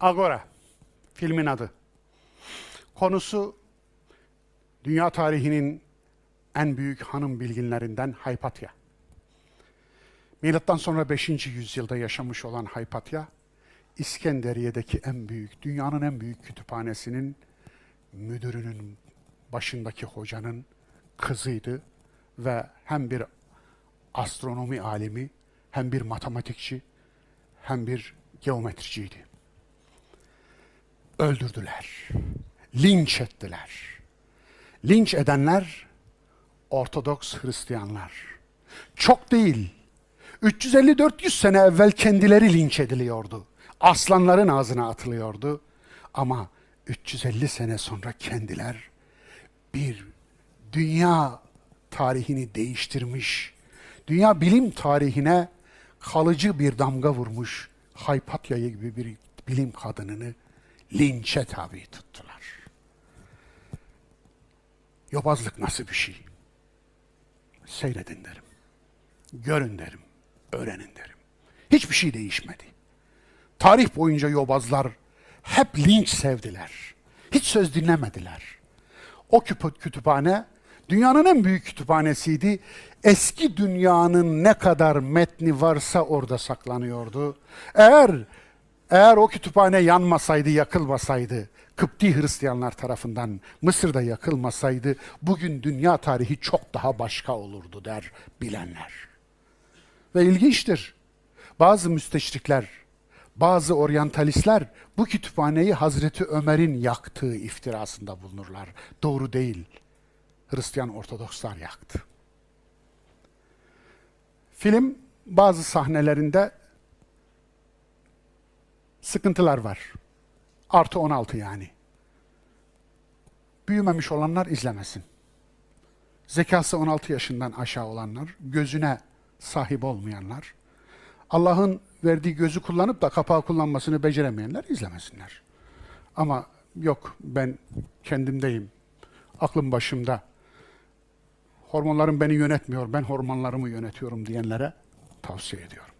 Agora. Filmin adı. Konusu dünya tarihinin en büyük hanım bilginlerinden Haypatya. Milattan sonra 5. yüzyılda yaşamış olan Haypatya, İskenderiye'deki en büyük, dünyanın en büyük kütüphanesinin müdürünün başındaki hocanın kızıydı ve hem bir astronomi alimi, hem bir matematikçi, hem bir geometriciydi öldürdüler. Linç ettiler. Linç edenler Ortodoks Hristiyanlar. Çok değil. 350-400 sene evvel kendileri linç ediliyordu. Aslanların ağzına atılıyordu. Ama 350 sene sonra kendiler bir dünya tarihini değiştirmiş, dünya bilim tarihine kalıcı bir damga vurmuş Haypatya gibi bir bilim kadınını linçe tabi tuttular. Yobazlık nasıl bir şey? Seyredin derim. Görün derim. Öğrenin derim. Hiçbir şey değişmedi. Tarih boyunca yobazlar hep linç sevdiler. Hiç söz dinlemediler. O kütüphane dünyanın en büyük kütüphanesiydi. Eski dünyanın ne kadar metni varsa orada saklanıyordu. Eğer eğer o kütüphane yanmasaydı, yakılmasaydı, Kıpti Hristiyanlar tarafından Mısır'da yakılmasaydı, bugün dünya tarihi çok daha başka olurdu der bilenler. Ve ilginçtir. Bazı müsteşrikler, bazı oryantalistler bu kütüphaneyi Hazreti Ömer'in yaktığı iftirasında bulunurlar. Doğru değil. Hristiyan Ortodokslar yaktı. Film bazı sahnelerinde sıkıntılar var. Artı 16 yani. Büyümemiş olanlar izlemesin. Zekası 16 yaşından aşağı olanlar, gözüne sahip olmayanlar, Allah'ın verdiği gözü kullanıp da kapağı kullanmasını beceremeyenler izlemesinler. Ama yok ben kendimdeyim, aklım başımda, hormonlarım beni yönetmiyor, ben hormonlarımı yönetiyorum diyenlere tavsiye ediyorum.